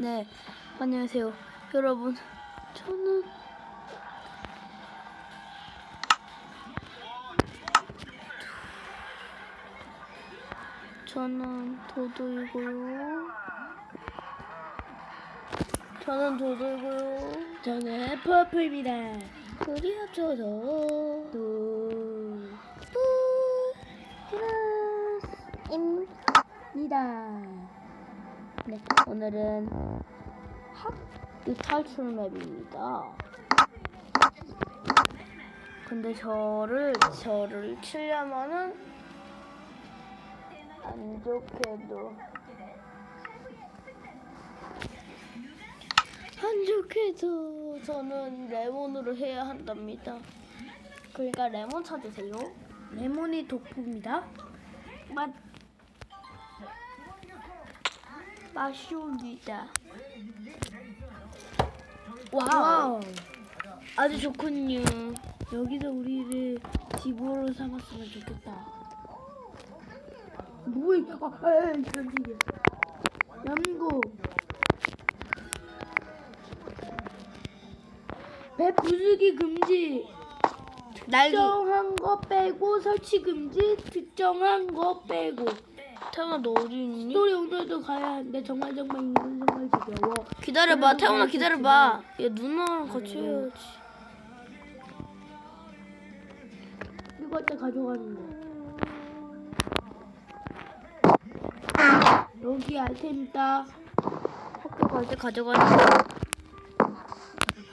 네, 안녕하세요. 여러분, 저는 저는 도도이고요. 저는 도도이고요. 저는 퍼플입니다. 우리 합쳐서 또 입니다. 네, 오늘은 학교 탈출 맵입니다. 근데 저를 저를 치려면은 안 좋게도 안 좋게도 저는 레몬으로 해야 한답니다. 그러니까 레몬 찾으세요. 레몬이 독포입니다. 맛 맛있습니다. 와우. 아주 좋군요. 여기서 우리를 집으로 삼았으면 좋겠다. 뭐야? 아, 에이, 깜짝이야. 연구. 배 부수기 금지. 날기 특정한 거 빼고 설치 금지. 특정한 거 빼고. 태훈아 너 어디 있니? 스토리 오늘도 가야 하는데 정말 정말 이건 정말 지겨워. 기다려봐 태훈아 기다려봐. 얘 누나랑 같이 해야지. 때 가져가는 거. 여기 아이템 있다. 학교 갈 때 가져가는 거.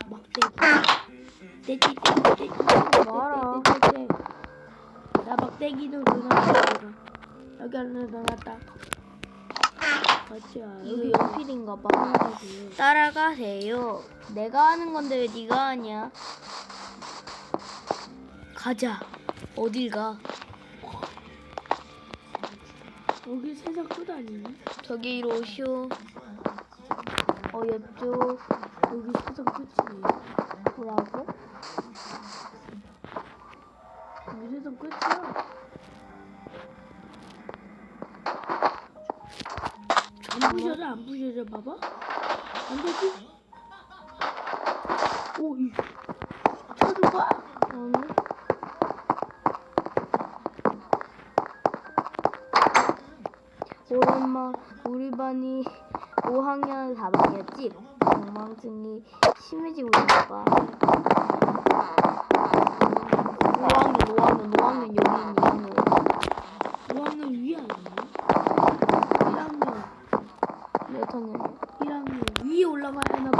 막대기. 떼기 말아. 떼기 떼기 나 막대기도 넣어놨다. 여기 안에 넣어놨다. 같이 와. 여기 연필인가 봐. 따라가세요. 내가 하는 건데 왜 네가 하냐? 가자. 어딜 가? 여기 세상 끝 아니니? 저기로 오시오. 어 옆쪽 여기 세상 끝이네. 뭐라고? 여기 세상 끝이야. 봐봐. 안 되지? 오 이. 쳐줘봐. 아니. 오랜만 우리 반이 5학년 4반이었지? 엉망증이 심해지고 있나 봐. 5학년, 5학년, 5학년 여기 있는 2학년. 5학년 위에 아니야? 1학년, 몇 학년이야? 1학년 위에 올라가야 하나 봐.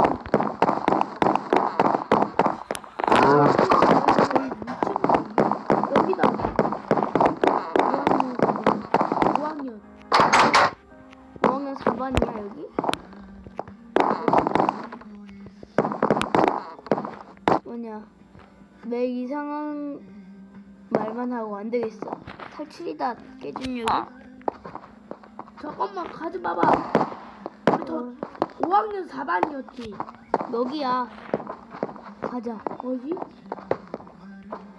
여기다. 5학년, 5학년. 5학년 4반이야 여기? 뭐냐 매 이상한 말만 하고 안 되겠어 탈출이다 여기 잠깐만 가지 봐봐. 우리 더 5학년 4반이었지. 여기야 가자 어디?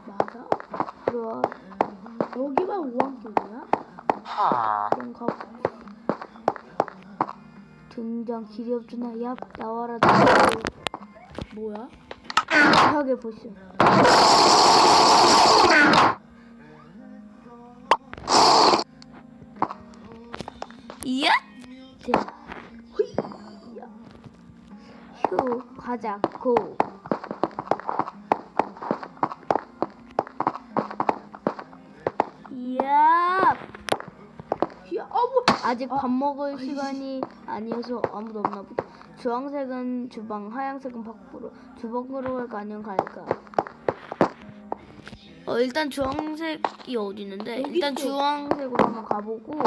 맞아? 들어와 여기가 5학년이야? 가 등장 길이 없잖아 야 나와라 나와라 뭐야? 하게 보시오. 이야. 휴 가자 고 이야 휘야. 어머. 아직 밥 먹을 시간이 아니어서 아무도 없나 보다. 주황색은 주방, 하얀색은 밖으로. 주방으로 갈까 아니면 갈까? 어 일단 주황색이 어디 있는데? 일단. 주황색으로 한번 가보고.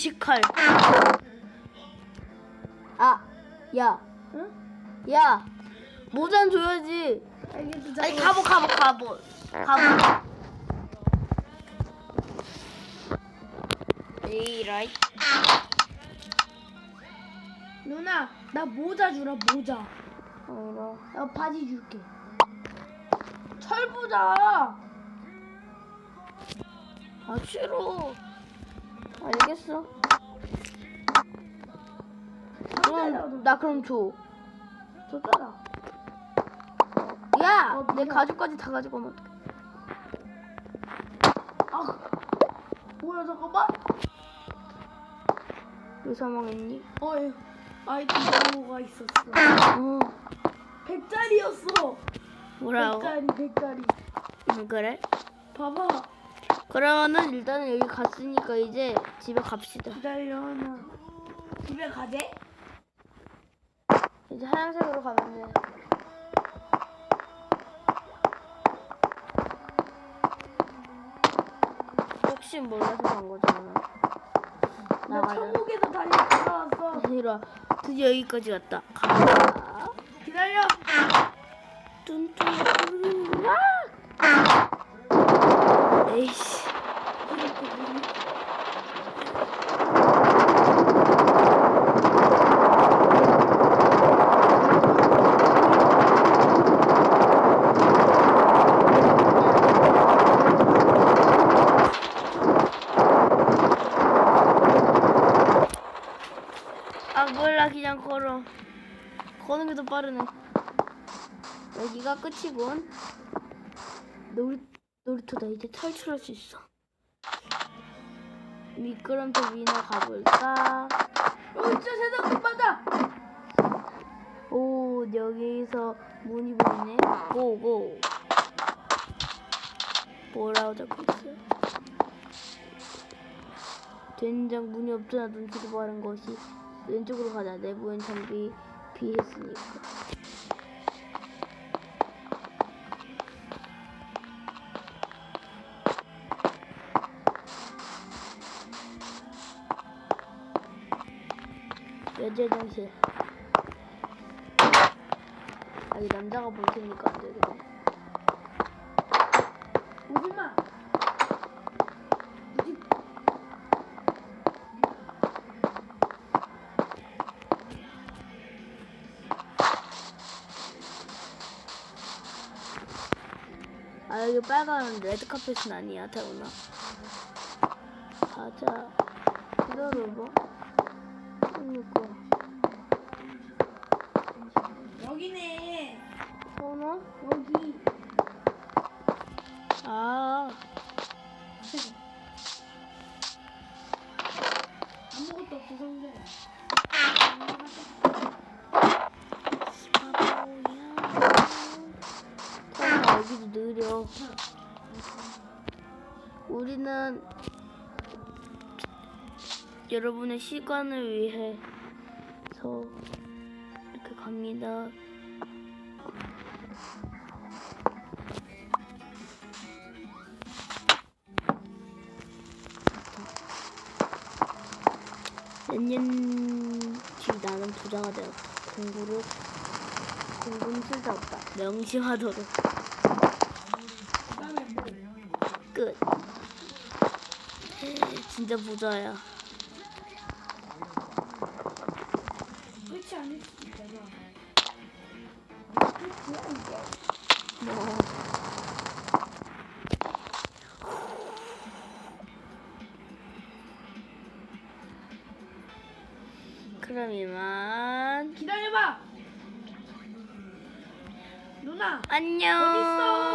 식칼. 아, 야, 응? 야, 모잔 줘야지. 알겠어. 아니. 갑옷 갑옷 갑옷 갑옷 이라이 누나 나 모자 주라 모자. 어라 나 바지 줄게. 철부자. 아 싫어 알겠어 그럼 나 그럼 줘 줬잖아. 야! 어, 내 미안. 가죽까지 다 가져가면 어떡해. 아 뭐야 잠깐만. 왜 사망했니? 어이 아이템 정보가 있었어. 어, 백짜리였어. 뭐라고? 백짜리 백짜리. 음, 그래? 봐봐. 그러면은 일단은 여기 갔으니까 이제 집에 갑시다. 기다려 하나. 집에 가재? 이제 하얀색으로 가면 돼. 혹시 몰라서 간 거잖아. 나 나가자. 천국에서 달리 돌아왔어. 얘들아, 드디어 여기까지 왔다. 가자. 기다려. 뚠뚠. 에이씨. 아 몰라 그냥 걸어. 거는 게 더 빠르네. 여기가 끝이군. 놀, 놀이터다. 이제 탈출할 수 있어. 미끄럼틀 위나 가볼까? 어 진짜 세상 금방다. 오 여기서 문이 보이네. 고고. 뭐라고 적혀 있어 된장 문이 없잖아 눈치도 바른 것이 왼쪽으로 가자. 내부엔 장비 비했으니까 여자 장실 아, 이 남자가 볼 테니까 안 되겠네. 오지 마. 오지. 아, 여기 빨간 레드 카펫은 아니야, 태훈아. 가자. 기다려봐. 그러니까. 여기네. 태훈아? 여기. 아, 아무것도 없어 여기도 느려. 우리는 여러분의 시간을 위해서 이렇게 갑니다. 몇년 뒤 나는 부자가 되었다. 공부를 공부는 쓸데없다. 명심하도록. 끝. 진짜 부자야. 수 있잖아. 뭐. 그럼 이만 기다려봐. 누나. 안녕. 어딨어?